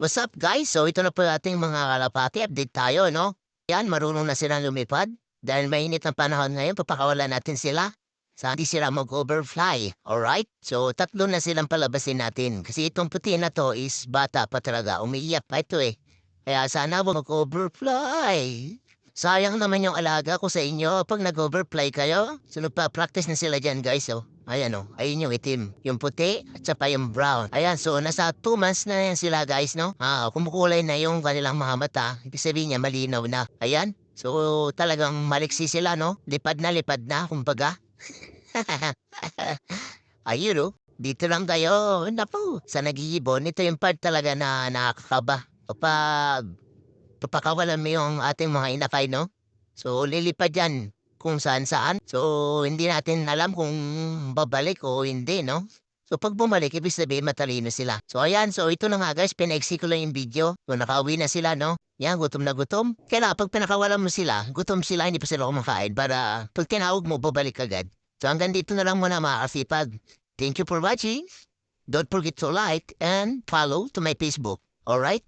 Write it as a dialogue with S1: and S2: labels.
S1: What's up guys? So ito na po ating mga kalapati. Update tayo, no? Yan, marunong na silang lumipad. Dahil mainit ang panahon ngayon, papakawalan natin sila. Sa hindi sila mag-overfly. Alright? So tatlo na silang palabasin natin. Kasi itong puti na to is bata pa talaga. Umiiyak pa ito eh. Kaya sana mo mag-overfly. Sayang naman yung alaga ko sa inyo pag nag-overfly kayo. So nagpa-practice na sila dyan guys. Oh. Ayan oh, ayun yung itim. Yung puti at saka yung brown. Ayan, so nasa 2 months na yan sila guys, no? Ah, kumukulay na yung kanilang mga mata. Ibig sabihin niya, malinaw na. Ayan, so talagang maliksi sila, no? Lipad na, lipad na, kumbaga. Ayun oh, dito lang tayo. Napo, sa nag-iibon, ito yung part talaga na nakakaba. Kapag papakawalan mo yung ating mga inakay, no? So, lilipad yan kung saan-saan. So, hindi natin alam kung babalik o hindi, no? So, pag bumalik, ibig sabihin matalino sila. So, ayan. So, ito na nga guys, pinaiksi ko lang yung video. So, nakauwi na sila, no? Yan, gutom na gutom. Kaya pag pinakawalan mo sila, gutom sila, hindi pa sila kumakain para pag tinawag mo, babalik agad. So, hanggang dito na lang muna mga kasipag. Thank you for watching. Don't forget to like and follow to my Facebook. Alright?